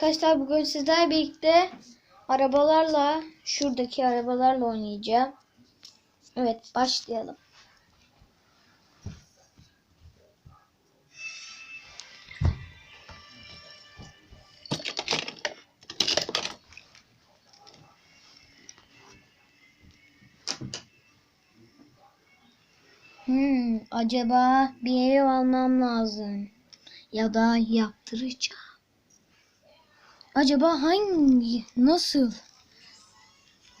arkadaşlar bugün sizlerle birlikte arabalarla şuradaki arabalarla oynayacağım. Evet başlayalım. Hmm, acaba bir ev almam lazım. Ya da yaptıracağım. Acaba hangi, nasıl,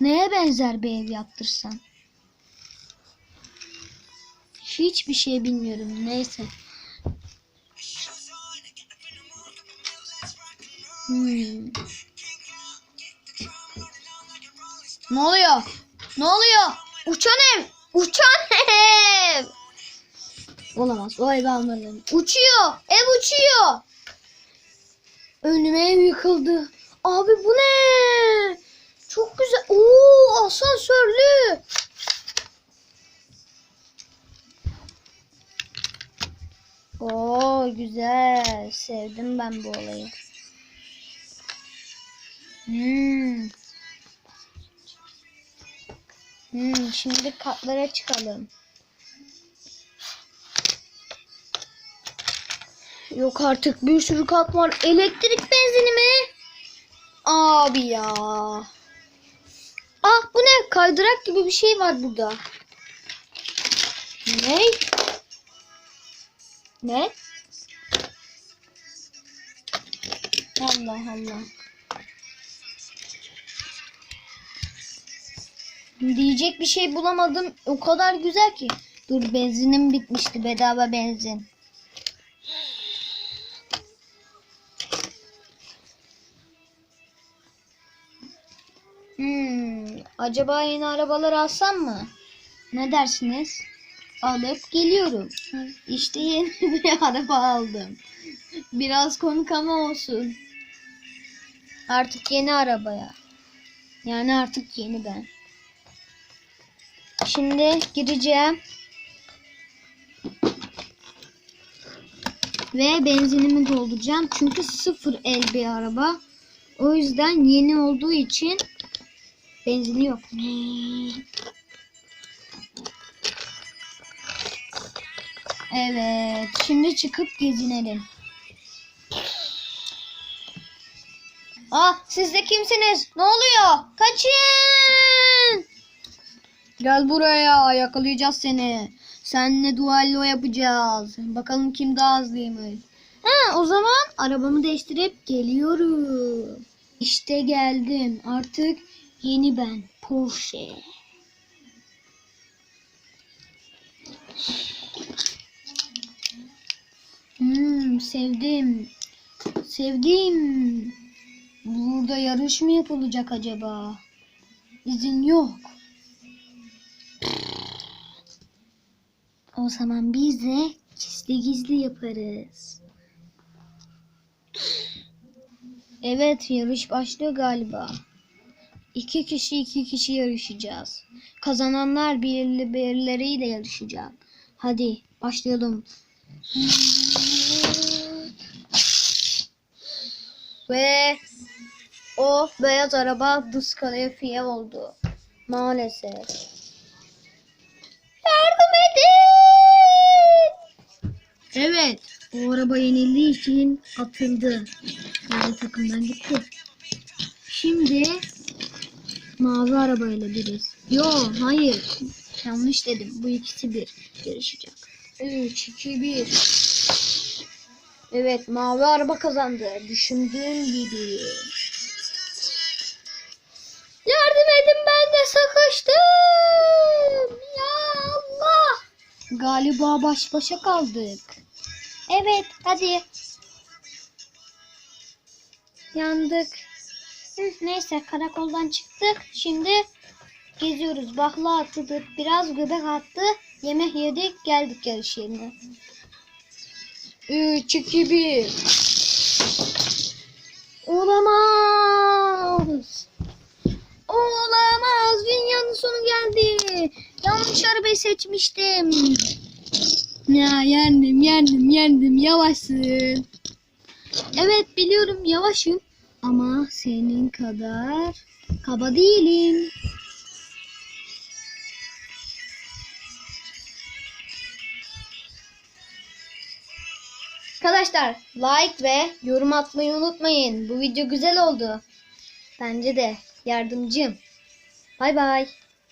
neye benzer bir ev yaptırsam? Hiçbir şey bilmiyorum. Neyse. Hmm. Ne oluyor? Ne oluyor? Uçan ev! Uçan ev! Olamaz. O evi almalıyım. Uçuyor! Ev uçuyor! Önüme ev yıkıldı. Abi bu ne? Çok güzel. Oo asansörlü. Oo güzel. Sevdim ben bu olayı. Hmm. Hmm, şimdi katlara çıkalım. Yok artık bir sürü kat var. Elektrik benzini mi? Abi ya. Ah bu ne? Kaydırak gibi bir şey var burada. Ne? Ne? Allah Allah. Diyecek bir şey bulamadım. O kadar güzel ki. Dur benzinim bitmişti. Bedava benzin. Hmm, acaba yeni arabalar alsam mı? Ne dersiniz? Alıp geliyorum. İşte yeni bir araba aldım. Biraz komik ama olsun. Artık yeni arabaya. Yani artık yeni ben. Şimdi gireceğim. Ve benzinimi dolduracağım. Çünkü sıfır el bir araba. O yüzden yeni olduğu için benzini yok. Evet. Şimdi çıkıp gezinelim. Ah siz de kimsiniz? Ne oluyor? Kaçın! Gel buraya yakalayacağız seni. Seninle duello yapacağız. Bakalım kim daha hızlıymış. Ha o zaman arabamı değiştirip geliyorum. İşte geldim. Artık yeni ben. Porsche. Hmm, sevdim. Sevdim. Burada yarış mı yapılacak acaba? İzin yok. O zaman biz de gizli gizli yaparız. Evet yarış başlıyor galiba. İki kişi iki kişi yarışacağız. Kazananlar birli birileriyle yarışacak. Hadi başlayalım. Ve o beyaz araba diskalifiye oldu. Maalesef. Yardım edin! Evet, o araba yenildiği için atıldı. Yani takımdan gitti. Şimdi mavi arabayla biriz. Yo, hayır. Yanlış dedim. Bu ikisi bir yarışacak. 3, 2, 1. Evet, mavi araba kazandı. Düşündüğüm gibi. Yardım edin ben de sıkıştım. Ya Allah. Galiba baş başa kaldık. Evet hadi. Yandık. Hı, neyse karakoldan çıktık. Şimdi geziyoruz. Bakla atladık. Biraz göbek attı. Yemek yedik. Geldik yarış yerine. 3, 2, 1. Olamaz. Olamaz. Dünyanın sonu geldi. Yanlış arabayı seçmiştim. Ya yendim yendim yendim. Yavaşsın. Evet biliyorum yavaşım. Ama senin kadar kaba değilim. Arkadaşlar like ve yorum atmayı unutmayın. Bu video güzel oldu. Bence de yardımcım. Bay bay.